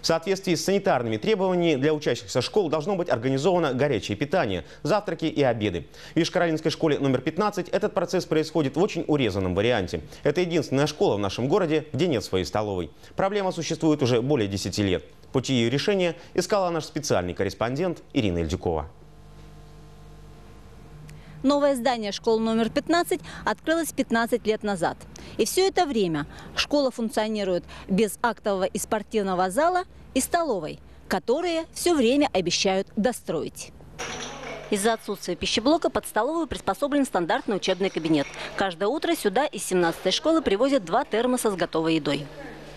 В соответствии с санитарными требованиями для учащихся школ должно быть организовано горячее питание, завтраки и обеды. В Ишкаралинской школе номер 15 этот процесс происходит в очень урезанном варианте. Это единственная школа в нашем городе, где нет своей столовой. Проблема существует уже более 10 лет. Пути ее решения искала наш специальный корреспондент Ирина Ильдюкова. Новое здание школы номер 15 открылось 15 лет назад. И все это время школа функционирует без актового и спортивного зала и столовой, которые все время обещают достроить. Из-за отсутствия пищеблока под столовую приспособлен стандартный учебный кабинет. Каждое утро сюда из 17-й школы привозят два термоса с готовой едой.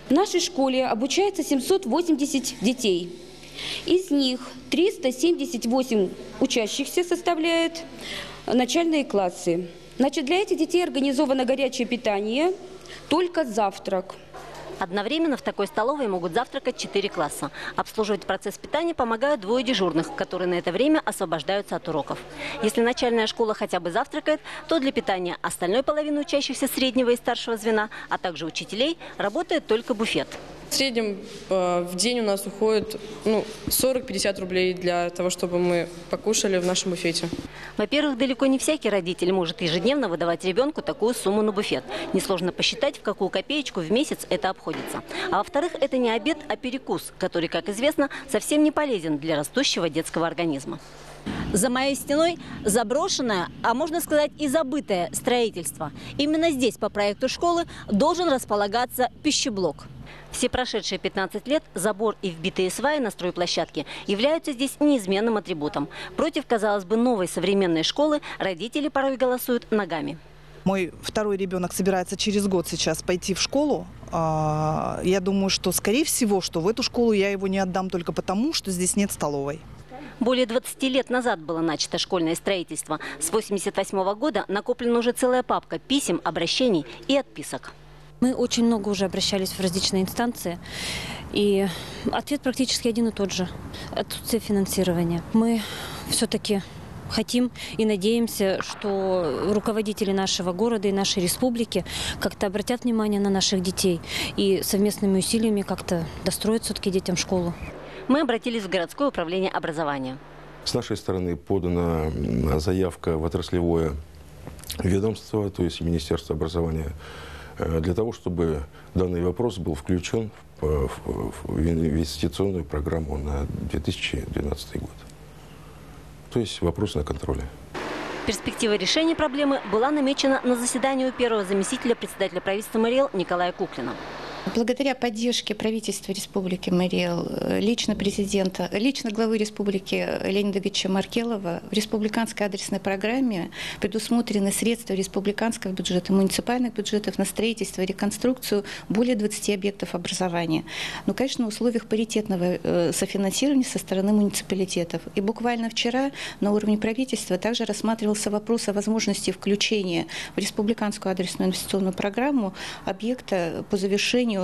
В нашей школе обучается 780 детей. Из них 378 учащихся составляют начальные классы. Значит, для этих детей организовано горячее питание, только завтрак. Одновременно в такой столовой могут завтракать 4 класса. Обслуживать процесс питания помогают двое дежурных, которые на это время освобождаются от уроков. Если начальная школа хотя бы завтракает, то для питания остальной половины учащихся среднего и старшего звена, а также учителей, работает только буфет. В среднем э, в день у нас уходит ну, 40-50 рублей для того, чтобы мы покушали в нашем буфете. Во-первых, далеко не всякий родитель может ежедневно выдавать ребенку такую сумму на буфет. Несложно посчитать, в какую копеечку в месяц это обходится. А во-вторых, это не обед, а перекус, который, как известно, совсем не полезен для растущего детского организма. За моей стеной заброшенное, а можно сказать и забытое строительство. Именно здесь по проекту школы должен располагаться пищеблок. Все прошедшие 15 лет забор и вбитые сваи на стройплощадке являются здесь неизменным атрибутом. Против, казалось бы, новой современной школы родители порой голосуют ногами. Мой второй ребенок собирается через год сейчас пойти в школу. А, я думаю, что, скорее всего, что в эту школу я его не отдам только потому, что здесь нет столовой. Более 20 лет назад было начато школьное строительство. С 1988 года накоплена уже целая папка писем, обращений и отписок. Мы очень много уже обращались в различные инстанции, и ответ практически один и тот же. Отсутствие финансирования. Мы все-таки хотим и надеемся, что руководители нашего города и нашей республики как-то обратят внимание на наших детей и совместными усилиями как-то достроят все-таки детям школу. Мы обратились в городское управление образования. С нашей стороны подана заявка в отраслевое ведомство, то есть Министерство образования Э, для того, чтобы данный вопрос был включен в, инвестиционную программу на 2012 год. То есть вопрос на контроле. Перспектива решения проблемы была намечена на заседании у первого заместителя председателя правительства Мариэл Николая Куклина. Благодаря поддержке правительства Республики Мариэл, э, лично президента, лично главы Республики Леонида Ильича Маркелова в республиканской адресной программе предусмотрены средства республиканского бюджета, муниципальных бюджетов на строительство и реконструкцию более 20 объектов образования. Но, конечно, в условиях паритетного э, софинансирования со стороны муниципалитетов. И буквально вчера на уровне правительства также рассматривался вопрос о возможности включения в республиканскую адресную инвестиционную программу объекта по завершению завершению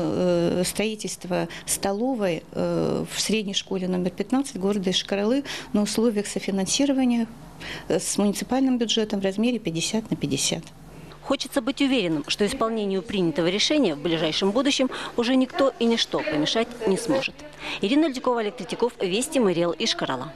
э, строительства столовой э, в средней школе номер 15 города Ишкаралы на условиях софинансирования э, с муниципальным бюджетом в размере 50 на 50. Хочется быть уверенным, что исполнению принятого решения в ближайшем будущем уже никто и ничто помешать не сможет. Ирина Льдюкова, Олег Третьяков, Вести, Мариэл Ишкарала.